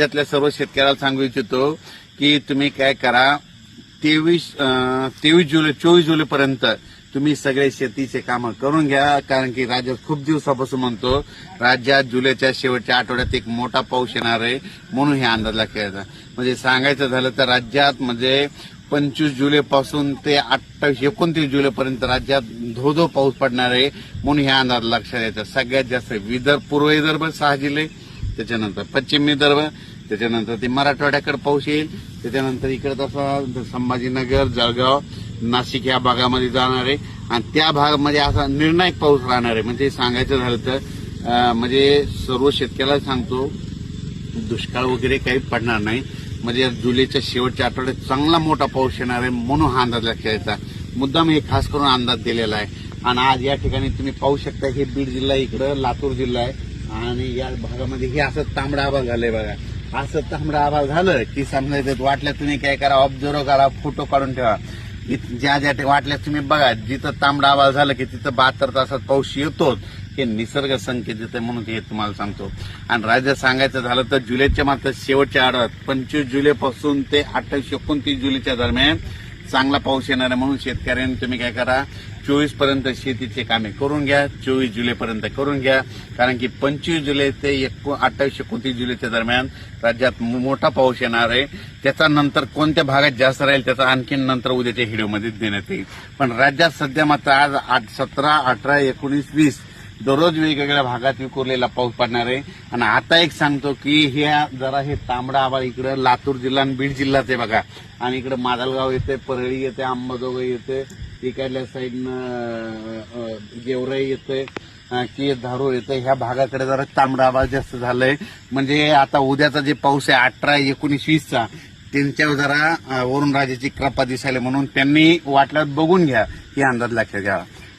राज्यातल्या सर्व शेतकऱ्याला सांगू इच्छितो की तुम्ही काय करा तेवीस तेवीस जुलै चोवीस जुलैपर्यंत तुम्ही सगळे शेतीचे कामं करून घ्या कारण की राज्यात खूप दिवसापासून म्हणतो राज्यात जुलैच्या शेवटच्या आठवड्यात एक मोठा पाऊस येणार आहे म्हणून हे अंदाज खेळतात म्हणजे सांगायचं झालं तर राज्यात म्हणजे पंचवीस जुलैपासून ते अठ्ठावीस एकोणतीस जुलैपर्यंत राज्यात धो धो पाऊस पडणार आहे म्हणून ह्या अंदाज लक्षात येतं. सगळ्यात जास्त विदर्भ पूर्व विदर्भ सहा जिल्हे त्याच्यानंतर पश्चिम विदर्भ त्याच्यानंतर ते मराठवाड्याकडे पाऊस येईल. त्याच्यानंतर इकडे तसा संभाजीनगर जळगाव नाशिक या भागामध्ये जाणार आहे. आणि त्या भागामध्ये असा निर्णायक पाऊस राहणार आहे. म्हणजे सांगायचं झालं तर म्हणजे सर्व शेतकऱ्याला सांगतो दुष्काळ वगैरे काही पडणार नाही. म्हणजे जुलैच्या शेवटच्या आठवड्यात चांगला मोठा पाऊस येणार आहे म्हणून हा अंदाज लक्षात यायचा मुद्दाम हे खास करून अंदाज दिलेला आहे. आणि आज या ठिकाणी तुम्ही पाहू शकता हे बीड जिल्हा इकडं लातूर जिल्हा आहे. आणि या भागामध्ये हे असं तांबडा आभाळ झालंय बघा. असं तांबडा आभाळ झालं. की समजायचं वाटलं तुम्ही काय करा ऑब्झर्व करा फोटो काढून ठेवा. ज्या ज्या ठिकाणी वाटल्यास तुम्ही बघा जिथं तांबडा आभाळ झालं की तिथं बहात्तर तासात पाऊस येतोच हे निसर्ग संकेत देते म्हणून हे तुम्हाला सांगतो. आणि राज्यात सांगायचं झालं तर जुलैच्या मात्र शेवटच्या आठवड्यात पंचवीस जुलैपासून ते अठ्ठावीस एकोणतीस जुलैच्या दरम्यान चांगला पाऊस येणार आहे म्हणून शेतकऱ्यांनी तुम्ही काय करा चोवीसपर्यंत शेतीचे कामे करून घ्या चोवीस जुलैपर्यंत करून घ्या. कारण की पंचवीस जुलै ते एको- अठ्ठावीस एकोणतीस जुलैच्या दरम्यान राज्यात मोठा पाऊस येणार आहे. त्याचा नंतर कोणत्या भागात जास्त राहील त्याचा आणखीन नंतर उद्याच्या व्हिडिओमध्ये देण्यात येईल. पण राज्यात सध्या मात्र आज आठ सतरा अठरा एकोणीस वीस दररोज वेगवेगळ्या भागात विखुरलेला पाऊस पडणार आहे. आणि आता एक सांगतो की ह्या जरा हे तांबडा आभाळ इकडं लातूर जिल्हा आणि बीड जिल्ह्यात आहे बघा. आणि इकडं मादलगाव येते परळी येते अंबाजोगाई येते. इकडल्या साईडनं गेवराई येते की धारूर येते. ह्या भागाकडे जरा तांबडा आभाळ जास्त झालंय. म्हणजे आता उद्याचा जे पाऊस आहे अठरा एकोणीस वीसचा त्यांच्यावर जरा वरुणराजाची वरुण राजाची कृपा दिसायला म्हणून त्यांनी वाटल्यावर बघून घ्या हे अंदाज लक्षात घ्यावा.